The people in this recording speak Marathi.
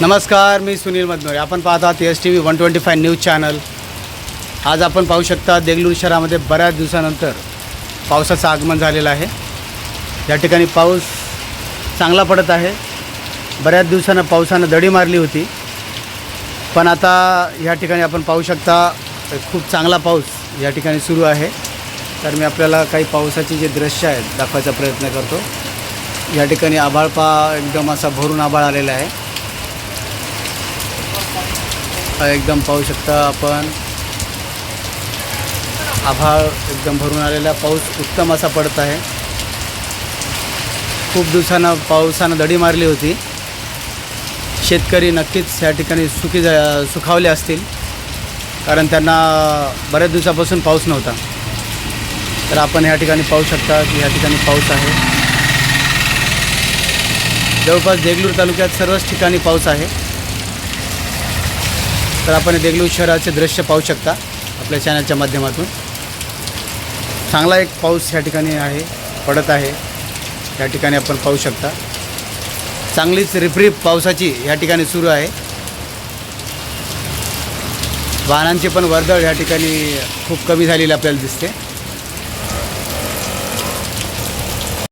नमस्कार मी सुनील मदनोरे. आपण पाहत S T V one twenty five news channel आज आपण पाहू शकता देगलूर शहरामध्ये बऱ्याच दिवसानंतर पावसाचं आगमन झालेलं आहे. या ठिकाणी पाऊस चांगला पडत आहे. बऱ्याच दिवसानं पावसानं दडी मारली होती. पण आता या ठिकाणी आपण पाहू शकता खूप चांगला पाऊस या ठिकाणी सुरू आहे. तर मी आपल्याला काही पावसाचे जे दृश्य आहेत दाखवायचा प्रयत्न करतो. या ठिकाणी आभाळ पा एकदम असा भरून आभाळ आलेला आहे. एकदम पाहू शकता आपण. आभाळ एकदम भरून आलेला पाऊस उत्तम असा पडत आहे. खूप दिवसानं पावसानं दडी मारली होती. शेतकरी नक्कीच या ठिकाणी सुखी जा सुखावले असतील. कारण त्यांना बऱ्याच दिवसापासून पाऊस नव्हता. तर आपण ह्या ठिकाणी पाहू शकता की ह्या ठिकाणी पाऊस आहे. जवळपास देगलूर तालुक्यात सर्वच ठिकाणी पाऊस आहे. तर आपण देगलूर शहराचे दृश्य पाहू शकता आपल्या चॅनलच्या माध्यमातून. चांगला एक पाऊस या ठिकाणी आहे पडत आहे. या ठिकाणी आपण पाहू शकता. चांगलीच रिपरिप पावसाची या ठिकाणी सुरू आहे. वाहनांची पण वर्दळ या ठिकाणी खूप कमी झालेली आपल्याला दिसते.